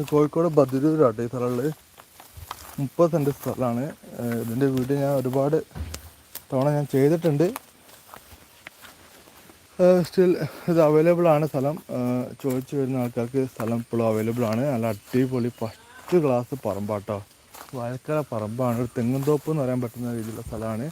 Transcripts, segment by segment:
കോഴിക്കോട് ബദിരൂരാട്ടോ ഈ സ്ഥലമുള്ളത്. മുപ്പത് സെന്റ് സ്ഥലമാണ്. ഇതിന്റെ വീട് ഞാൻ ഒരുപാട് തവണ ഞാൻ ചെയ്തിട്ടുണ്ട്. സ്റ്റിൽ ഇത് അവൈലബിൾ ആണ് സ്ഥലം. ചോദിച്ചു വരുന്ന ആൾക്കാർക്ക് സ്ഥലം ഇപ്പോഴും അവൈലബിൾ ആണ്. നല്ല അടിപൊളി ഫസ്റ്റ് ക്ലാസ് പറമ്പാട്ടോ. വയൽക്കര പറമ്പാണ്. ഒരു തെങ്ങും തോപ്പ് എന്ന് പറയാൻ പറ്റുന്ന രീതിയിലുള്ള സ്ഥലമാണ്.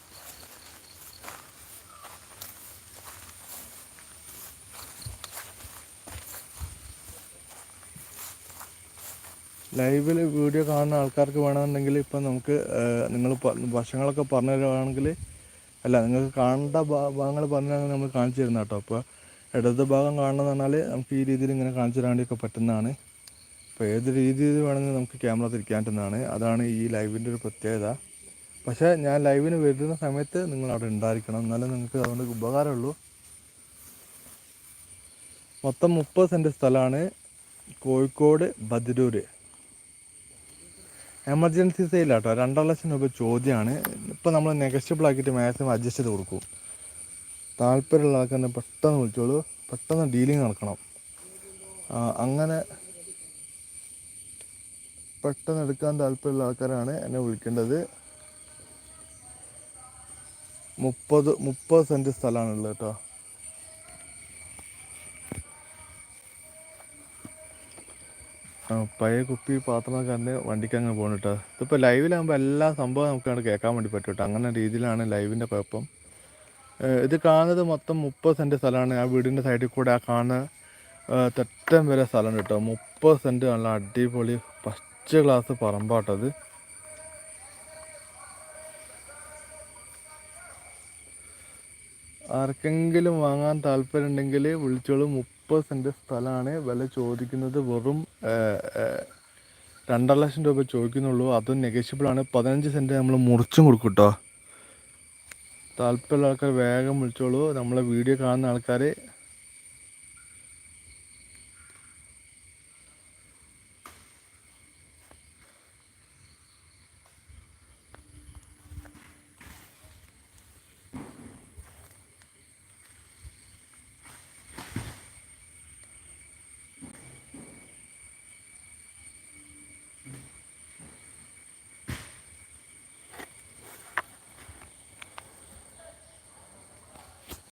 ലൈവിൽ വീഡിയോ കാണുന്ന ആൾക്കാർക്ക് വേണമെന്നുണ്ടെങ്കിൽ ഇപ്പം നമുക്ക് നിങ്ങൾ വശങ്ങളൊക്കെ പറഞ്ഞു തരുവാണെങ്കിൽ അല്ല നിങ്ങൾക്ക് കാണേണ്ട ഭാഗങ്ങൾ പറഞ്ഞാൽ നമ്മൾ കാണിച്ചു തരുന്ന കേട്ടോ അപ്പോൾ ഇടത് ഭാഗം കാണണമെന്ന് പറഞ്ഞാൽ നമുക്ക് ഈ രീതിയിൽ ഇങ്ങനെ കാണിച്ചു തരാണ്ടിയൊക്കെ പറ്റുന്നതാണ്. അപ്പോൾ ഏത് രീതിയിൽ വേണമെങ്കിൽ നമുക്ക് ക്യാമറ തിരിക്കാൻ അതാണ് ഈ ലൈവിന്റെ ഒരു പ്രത്യേകത. പക്ഷേ ഞാൻ ലൈവിന് വരുന്ന സമയത്ത് നിങ്ങൾ അവിടെ ഉണ്ടായിരിക്കണം. എന്നാലേ നിങ്ങൾക്ക് അതുകൊണ്ട് ഉപകാരമുള്ളൂ. മൊത്തം മുപ്പത് സെന്റ് സ്ഥലമാണ് കോഴിക്കോട് ബദിരൂര്. എമർജൻസി സെയിലാട്ടോ രണ്ടര ലക്ഷം രൂപ ചോദ്യമാണ്. ഇപ്പം നമ്മൾ നെഗസ്റ്റബിൾ ആക്കിയിട്ട് മാക്സിമം അഡ്ജസ്റ്റ് ചെയ്ത് കൊടുക്കും. താല്പര്യമുള്ള ആൾക്കാരെ പെട്ടെന്ന് വിളിച്ചോളൂ. പെട്ടെന്ന് ഡീലിങ് നടക്കണം. അങ്ങനെ പെട്ടെന്ന് എടുക്കാൻ താല്പര്യമുള്ള ആൾക്കാരാണ് എന്നെ വിളിക്കേണ്ടത്. മുപ്പത് മുപ്പത് സെന്റ് സ്ഥലമാണുള്ളത് കേട്ടോ. പഴയ കുപ്പി പാത്രമൊക്കെ അന്ന് വണ്ടിക്ക് അങ്ങ് പോകണം ഇതിപ്പോൾ ലൈവിലാകുമ്പോൾ എല്ലാ സംഭവം നമുക്ക് അങ്ങനെ കേൾക്കാൻ വേണ്ടി പറ്റും കേട്ടോ അങ്ങനെ രീതിയിലാണ് ലൈവിന്റെ കുഴപ്പം. ഇത് കാണുന്നത് മൊത്തം മുപ്പത് സെന്റ് സ്ഥലമാണ്. ആ വീടിന്റെ സൈഡിൽ കൂടെ ആ കാണുന്ന തെറ്റം വരെ സ്ഥലമുണ്ട് കേട്ടോ മുപ്പത് സെന്റ് നല്ല അടിപൊളി ഫസ്റ്റ് ക്ലാസ് പറമ്പാട്ടത് ആർക്കെങ്കിലും വാങ്ങാൻ താല്പര്യം ഉണ്ടെങ്കിൽ വിളിച്ചോളൂ. മുപ്പത് സെന്റ് സ്ഥലമാണ്. വില ചോദിക്കുന്നത് വെറും രണ്ടര ലക്ഷം രൂപ ചോദിക്കുന്നുള്ളൂ. അതും ആണ്. പതിനഞ്ച് സെന്റ് നമ്മൾ മുറിച്ചും കൊടുക്കും കേട്ടോ താല്പര്യമുള്ള ആൾക്കാർ വേഗം വിളിച്ചോളൂ. നമ്മളെ വീഡിയോ കാണുന്ന ആൾക്കാർ